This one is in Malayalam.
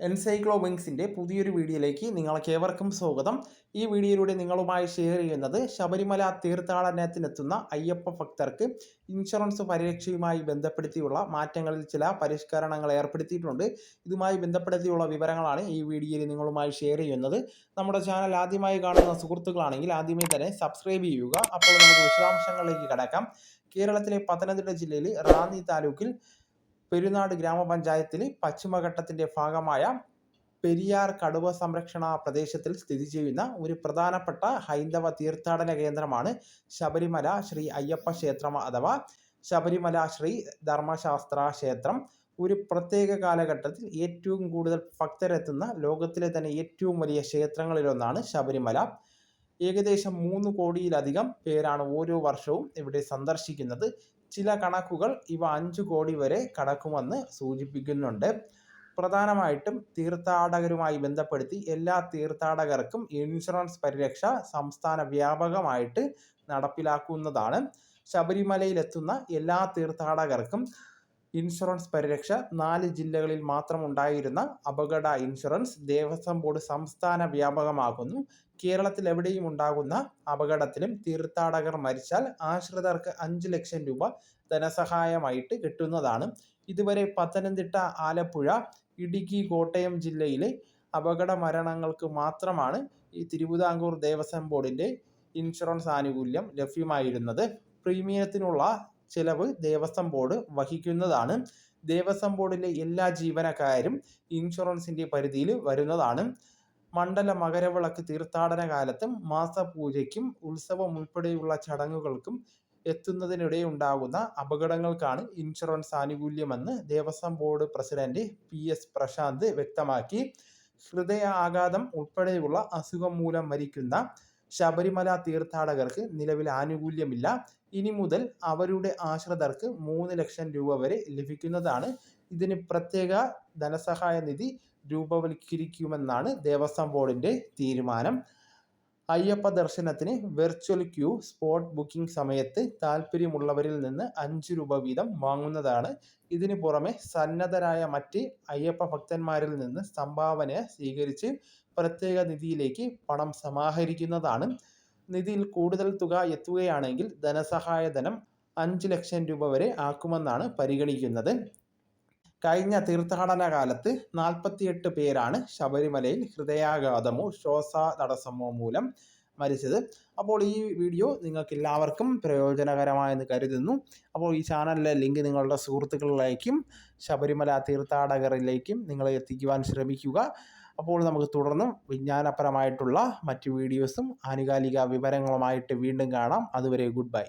എൻസൈക്ലോ വിങ്സിന്റെ പുതിയൊരു വീഡിയോയിലേക്ക് നിങ്ങൾക്ക് ഏവർക്കും സ്വാഗതം. ഈ വീഡിയോയിലൂടെ നിങ്ങളുമായി ഷെയർ ചെയ്യുന്നത് ശബരിമല തീർത്ഥാടനത്തിനെത്തുന്ന അയ്യപ്പ ഭക്തർക്ക് ഇൻഷുറൻസ് പരിരക്ഷയുമായി ബന്ധപ്പെടുത്തിയുള്ള മാറ്റങ്ങളിൽ ചില പരിഷ്കരണങ്ങൾ ഏർപ്പെടുത്തിയിട്ടുണ്ട്. ഇതുമായി ബന്ധപ്പെടുത്തിയുള്ള വിവരങ്ങളാണ് ഈ വീഡിയോയിൽ നിങ്ങളുമായി ഷെയർ ചെയ്യുന്നത്. നമ്മുടെ ചാനൽ ആദ്യമായി കാണുന്ന സുഹൃത്തുക്കളാണെങ്കിൽ ആദ്യമേ തന്നെ സബ്സ്ക്രൈബ് ചെയ്യുക. അപ്പോൾ നമുക്ക് വിശദാംശങ്ങളിലേക്ക് കടക്കാം. കേരളത്തിലെ പത്തനംതിട്ട ജില്ലയിൽ റാന്നി താലൂക്കിൽ പെരുന്നാട് ഗ്രാമപഞ്ചായത്തിൽ പശ്ചിമഘട്ടത്തിന്റെ ഭാഗമായ പെരിയാർ കടുവ സംരക്ഷണ പ്രദേശത്തിൽ സ്ഥിതി ചെയ്യുന്ന ഒരു പ്രധാനപ്പെട്ട ഹൈന്ദവ തീർത്ഥാടന കേന്ദ്രമാണ് ശബരിമല ശ്രീ അയ്യപ്പ ക്ഷേത്രം അഥവാ ശബരിമല ശ്രീ ധർമ്മശാസ്ത്ര ക്ഷേത്രം. ഒരു പ്രത്യേക കാലഘട്ടത്തിൽ ഏറ്റവും കൂടുതൽ ഭക്തരെത്തുന്ന ലോകത്തിലെ തന്നെ ഏറ്റവും വലിയ ക്ഷേത്രങ്ങളിലൊന്നാണ് ശബരിമല. ഏകദേശം മൂന്ന് കോടിയിലധികം പേരാണ് ഓരോ വർഷവും ഇവിടെ സന്ദർശിക്കുന്നത്. ചില കണക്കുകൾ ഇവ അഞ്ചു കോടി വരെ കടക്കുമെന്ന് സൂചിപ്പിക്കുന്നുണ്ട്. പ്രധാനമായിട്ടും തീർത്ഥാടകരുമായി ബന്ധപ്പെടുത്തി എല്ലാ തീർത്ഥാടകർക്കും ഇൻഷുറൻസ് പരിരക്ഷ സംസ്ഥാന വ്യാപകമായിട്ട് നടപ്പിലാക്കുന്നതാണ്. ശബരിമലയിലെത്തുന്ന എല്ലാ തീർത്ഥാടകർക്കും ഇൻഷുറൻസ് പരിരക്ഷ നാല് ജില്ലകളിൽ മാത്രം ഉണ്ടായിരുന്ന അപകട ഇൻഷുറൻസ് ദേവസ്വം ബോർഡ് സംസ്ഥാന വ്യാപകമാകുന്നു. കേരളത്തിൽ എവിടെയും ഉണ്ടാകുന്ന അപകടത്തിലും തീർത്ഥാടകർ മരിച്ചാൽ ആശ്രിതർക്ക് അഞ്ച് ലക്ഷം രൂപ ധനസഹായമായിട്ട് കിട്ടുന്നതാണ്. ഇതുവരെ പത്തനംതിട്ട ആലപ്പുഴ ഇടുക്കി കോട്ടയം ജില്ലയിലെ അപകട മരണങ്ങൾക്ക് മാത്രമാണ് ഈ തിരുവിതാംകൂർ ദേവസ്വം ബോർഡിന്റെ ഇൻഷുറൻസ് ആനുകൂല്യം ലഭ്യമായിരുന്നത്. പ്രീമിയത്തിനുള്ള ചിലവ് ദേവസ്വം ബോർഡ് വഹിക്കുന്നതാണ്. ദേവസ്വം ബോർഡിലെ എല്ലാ ജീവനക്കാരും ഇൻഷുറൻസിന്റെ പരിധിയിൽ വരുന്നതാണ്. മണ്ഡല മകരവിളക്ക് തീർത്ഥാടന കാലത്തും മാസപൂജയ്ക്കും ഉത്സവം ഉൾപ്പെടെയുള്ള ചടങ്ങുകൾക്കും എത്തുന്നതിനിടെ ഉണ്ടാകുന്ന അപകടങ്ങൾക്കാണ് insurance ആനുകൂല്യമെന്ന് Devaswom board president P S Prashanth വ്യക്തമാക്കി. ഹൃദയാഘാതം ഉൾപ്പെടെയുള്ള അസുഖം മൂലം മരിക്കുന്ന ശബരിമല തീർത്ഥാടകർക്ക് നിലവിൽ ആനുകൂല്യമില്ല. ഇനി മുതൽ അവരുടെ ആശ്രിതർക്ക് മൂന്ന് ലക്ഷം രൂപ വരെ ലഭിക്കുന്നതാണ്. ഇതിന് പ്രത്യേക ധനസഹായ നിധി രൂപവൽക്കരിക്കുമെന്നാണ് ദേവസ്വം ബോർഡിന്റെ തീരുമാനം. അയ്യപ്പ ദർശനത്തിന് വെർച്വൽ ക്യൂ സ്പോട്ട് ബുക്കിംഗ് സമയത്ത് താല്പര്യമുള്ളവരിൽ നിന്ന് അഞ്ച് രൂപ വീതം വാങ്ങുന്നതാണ്. ഇതിനു പുറമെ സന്നദ്ധരായ മറ്റ് അയ്യപ്പ ഭക്തന്മാരിൽ നിന്ന് സംഭാവന സ്വീകരിച്ച് പ്രത്യേക നിധിയിലേക്ക് പണം സമാഹരിക്കുന്നതാണ്. നിധിയിൽ കൂടുതൽ തുക എത്തുകയാണെങ്കിൽ ധനസഹായധനം അഞ്ച് ലക്ഷം രൂപ വരെ ആക്കുമെന്നാണ് പരിഗണിക്കുന്നത്. കഴിഞ്ഞ തീർത്ഥാടന കാലത്ത് നാൽപ്പത്തിയെട്ട് പേരാണ് ശബരിമലയിൽ ഹൃദയാഘാതമോ ശ്വാസ തടസ്സമോ മൂലം മരിച്ചത്. അപ്പോൾ ഈ വീഡിയോ നിങ്ങൾക്ക് എല്ലാവർക്കും പ്രയോജനകരമായെന്ന് കരുതുന്നു. അപ്പോൾ ഈ ചാനലിലെ ലിങ്ക് നിങ്ങളുടെ സുഹൃത്തുക്കളിലേക്കും ശബരിമല തീർത്ഥാടകരിലേക്കും നിങ്ങളെ എത്തിക്കുവാൻ ശ്രമിക്കുക. അപ്പോൾ നമുക്ക് തുടർന്നും വിജ്ഞാനപരമായിട്ടുള്ള മറ്റ് വീഡിയോസും ആനുകാലിക വിവരങ്ങളുമായിട്ട് വീണ്ടും കാണാം. അതുവരെ ഗുഡ് ബൈ.